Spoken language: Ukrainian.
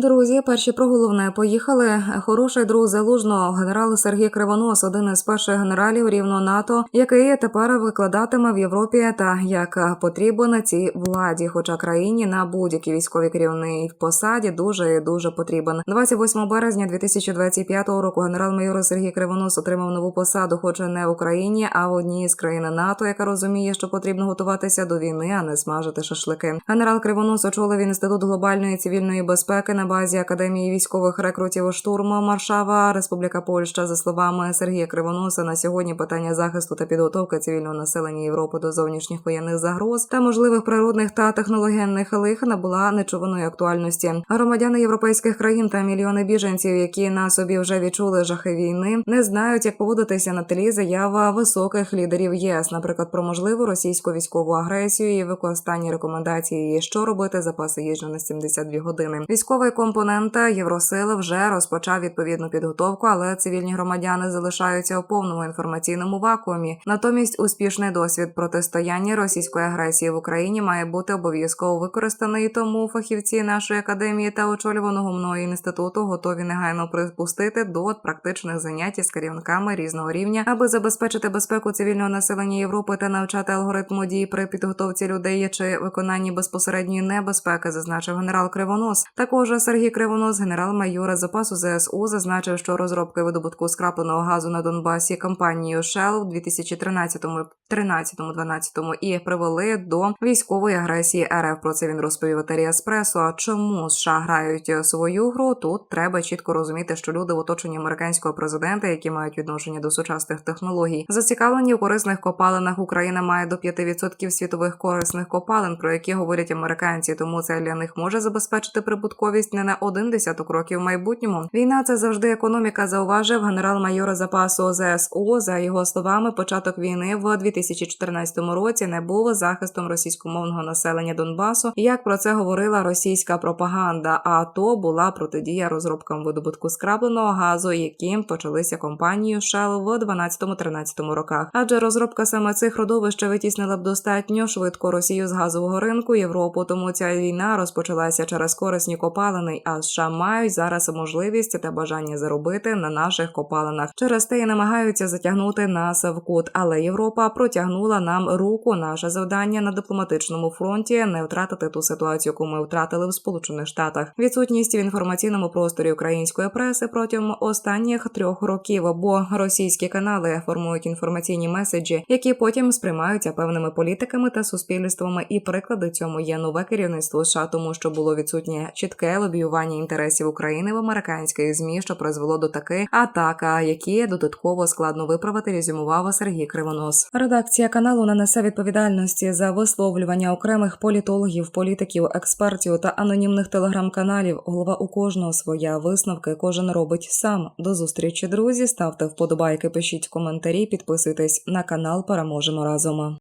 Друзі, перші про головне поїхали. Хороший друг залужного генерал Сергій Кривонос, один із перших генералів рівно НАТО, який тепер викладатиме в Європі та як потрібен цій владі, хоча країні на будь-якій військовій керівній посаді дуже і дуже потрібен. 28 березня 2025 року генерал-майор Сергій Кривонос отримав нову посаду, хоч не в Україні, а в одній з країн НАТО, яка розуміє, що потрібно готуватися до війни, а не смажити шашлики. Генерал Кривонос очолив інститут глобальної цивільної безпеки на базі Академії військових рекрутів штурму Маршава, Республіка Польща. За словами Сергія Кривоноса, на сьогодні питання захисту та підготовки цивільного населення Європи до зовнішніх воєнних загроз та можливих природних та технологенних лих набула нечуваної актуальності. Громадяни європейських країн та мільйони біженців, які на собі вже відчули жахи війни, не знають, як поводитися на тлі заява високих лідерів ЄС, наприклад, про можливу російську військову агресію і використання рекомендації, що робити запаси їжі на 72 години. Військовий компонент Євросили вже розпочав відповідну підготовку, але цивільні громадяни залишаються у повному інформаційному вакуумі. Натомість успішний досвід протистояння російської агресії в Україні має бути обов'язково використаний. Тому фахівці нашої академії та очолюваного мною інституту готові негайно припустити до практичних занять з керівниками різного рівня, аби забезпечити безпеку цивільного населення Європи та навчати алгоритму дій при підготовці людей чи виконанні безпосередньої небезпеки, зазначив генерал Кривонос. Також Сергій Кривонос, генерал-майор запасу ЗСУ, зазначив, що розробки видобутку скрапленого газу на Донбасі компанією Shell в 2013 13 12 і привели до військової агресії РФ. Про це він розповів етері Еспресо. А чому США грають свою гру? Тут треба чітко розуміти, що люди в оточенні американського президента, які мають відношення до сучасних технологій, зацікавлені в корисних копалинах. Україна має до 5% світових корисних копалин, про які говорять американці. Тому це для них може забезпечити прибутковість не на один десяток років в майбутньому. Війна це завжди економіка. Зауважив генерал-майор запасу ЗСУ. За його словами, початок війни в 2014 році не був захистом російськомовного населення Донбасу. Як про це говорила російська пропаганда? А то була протидія розробкам видобутку скрабленого газу, які почалися компанією Shell в 12-13 роках. Адже розробка саме цих родовищ витіснила б достатньо швидко Росію з газового ринку Європу. Тому ця війна розпочалася через корисні копалини. А США мають зараз можливість та бажання заробити на наших копалинах. Через те і намагаються затягнути нас в кут. Але Європа протягнула нам руку. Наше завдання на дипломатичному фронті не втратити ту ситуацію, яку ми втратили в Сполучених Штатах. Відсутність в інформаційному просторі української преси протягом останніх трьох років, бо російські канали формують інформаційні меседжі, які потім сприймаються певними політиками та суспільствами. І приклади цьому є нове керівництво США, тому що було відсутнє чітке лобіювання інтересів України в американських змі, що призвело до таких атак, які додатково складно виправити. Резюмував Сергій Кривонос. Редакція каналу не несе відповідальності за висловлювання окремих політологів, політиків, експертів та анонімних телеграм-каналів. Голова у кожного своя висновки. Кожен робить сам. До зустрічі, друзі. Ставте вподобайки, пишіть коментарі, підписуйтесь на канал. Переможемо разом.